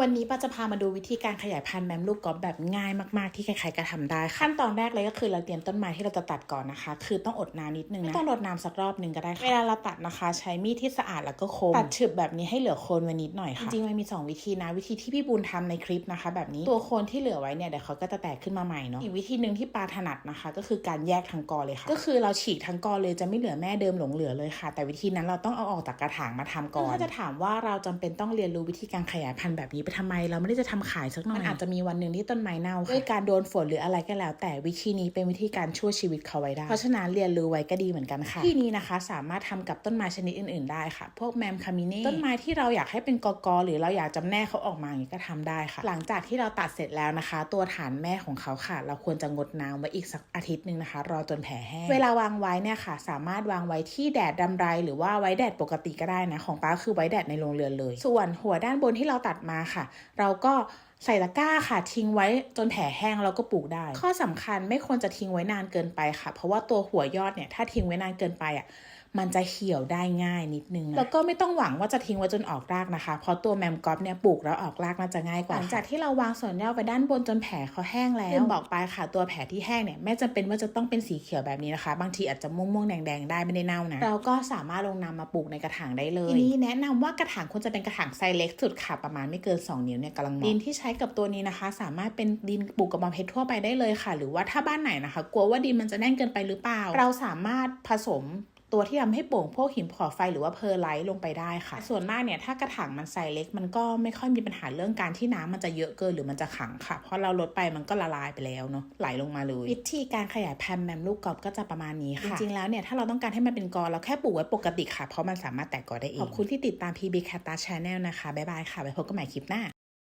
วันนี้ป้าจะพามาดูวิธีการขยายพันธุ์แมมลูกกอล์ฟแบบง่ายมากๆที่ใครๆก็ทำได้ค่ะขั้นตอนแรกเลยก็คือเราเตรียมต้นไม้ที่เราจะตัดก่อนนะคะ คือต้องอดน้ำนิดนึงนะไม่ต้องรดน้ำสักรอบหนึ่งก็ได้ค่ะเวลาเราตัดนะคะ ใช้มีดที่สะอาดแล้วก็คมตัดฉึบแบบนี้ให้เหลือโคนไว้นิดหน่อยค่ะจริงๆมันมีสองวิธีนะ วิธีที่พี่บูนทำในคลิปนะคะ แบบนี้ตัวโคนที่เหลือไว้เนี่ยเดี๋ยวเขาก็จะแตกขึ้นมาใหม่เนาะอีกวิธีหนึ่งที่ปาถนัดนะคะ ก็คือการแยกทั้งกอเลยค่ะ ก็คือเราฉีกทั้งกอเลยจะไม่เหลือแม่เดิมหลงเหลือเลยค่ะ แต่วิธีนั้นเราต้องเอาออกจากกระถางมาทำก่อนถ้าจะถามว่าเราจำเป็นต้องเรียนรู้วิธีการขยายพันธุ์แบบนี้ไปทำไมเราไม่ได้จะทำขายสักหน่อยมันอาจจะมีวันหนึ่งที่ต้นไม้เน่าค่ะด้วยการโดนฝนหรืออะไรก็แล้ว แต่วิธีนี้เป็นวิธีการช่วยชีวิตเขาไว้ได้ เพราะฉะนั้นเรียนรู้ไว้ก็ดีเหมือนกันค่ะที่นี้นะคะสามารถทำกับต้นไม้ชนิดอื่น ๆได้ค่ะ พวกแมมคามิเน่ต้นไม้ที่เราอยากให้เป็นกอกอหรือเราอยากจำแนกเขาออกมาอย่างนี้ก็ทำได้ค่ะ หลังจากที่เราตัดเสร็จแล้วนะคะ ตัวฐานแม่ของเขาค่ะ เราควรจะงดน้ำไว้อีกสักอาทิตย์หนึ่งนะคะ รอจนแผลแห้งเวลาวางไว้เนี่ยค่ะ สามารถวางไว้ที่แดดดำไร หรือว่าไว้แดดปกติก็ได้นะของป้าคือไว้แดดในโรงเรือนเลย ส่วนหัวด้านบนที่เราตัดมาค่ะเราก็ ใส่ตะกร้าค่ะทิ้งไว้จนแผลแห้งแล้วก็ปลูกได้ ข้อสำคัญไม่ควรจะทิ้งไว้นานเกินไปค่ะ เพราะว่าตัวหัวยอดเนี่ยถ้าทิ้งไว้นานเกินไปอะมันจะเหี่ยวได้ง่ายนิดนึงนะแล้วก็ไม่ต้องหวังว่าจะทิ้งไว้จนออกรากนะคะ เพราะตัวแมมกอฟเนี่ยปลูกแล้วออกรากน่าจะง่ายกว่า หลังจากที่เราวางส่วนยอดไปด้านบนจนแผลเขาแห้งแล้วลืมบอกไปค่ะ ตัวแผลที่แห้งเนี่ยไม่จำเป็นว่าจะต้องเป็นสีเขียวแบบนี้นะคะ บางทีอาจจะม่วงๆแดงๆได้ไม่ได้เน่านะ เราก็สามารถลงนำมาปลูกในกระถางได้เลย ทีนี้แนะนำว่ากระถางควรจะเป็นกระถางไซส์เล็กสุดค่ะ ประมาณไม่เกิน 2 นิ้วเนี่ยกำลังเหมาะดินที่ใช้กับตัวนี้นะคะ สามารถเป็นดินปลูกกระบองเพชรทั่วไปได้เลยค่ะ หรือว่าถ้าบ้านไหนนะคะ กลัวว่าดินมันจะแน่นเกินไปหรือเปล่า เราสามารถผสมตัวที่ทำให้โป่งพวกหินขอไฟหรือว่าเพอร์ไลท์ลงไปได้ค่ะ ส่วนมากเนี่ยถ้ากระถางมันไซส์เล็ก มันก็ไม่ค่อยมีปัญหาเรื่องการที่น้ำมันจะเยอะเกินหรือมันจะขังค่ะ เพราะเราลดไปมันก็ละลายไปแล้วเนาะไหลลงมาเลย วิธีการขยายพันธุ์แมมลูกกอล์ฟก็จะประมาณนี้ค่ะ จริงๆแล้วเนี่ยถ้าเราต้องการให้มันเป็นกอเราแค่ปลูกไว้ปกติค่ะ เพราะมันสามารถแตกกอได้เองขอบคุณที่ติดตาม PB Cat Channel นะคะบ๊ายบายค่ะไว้พบกันใหม่คลิปหน้า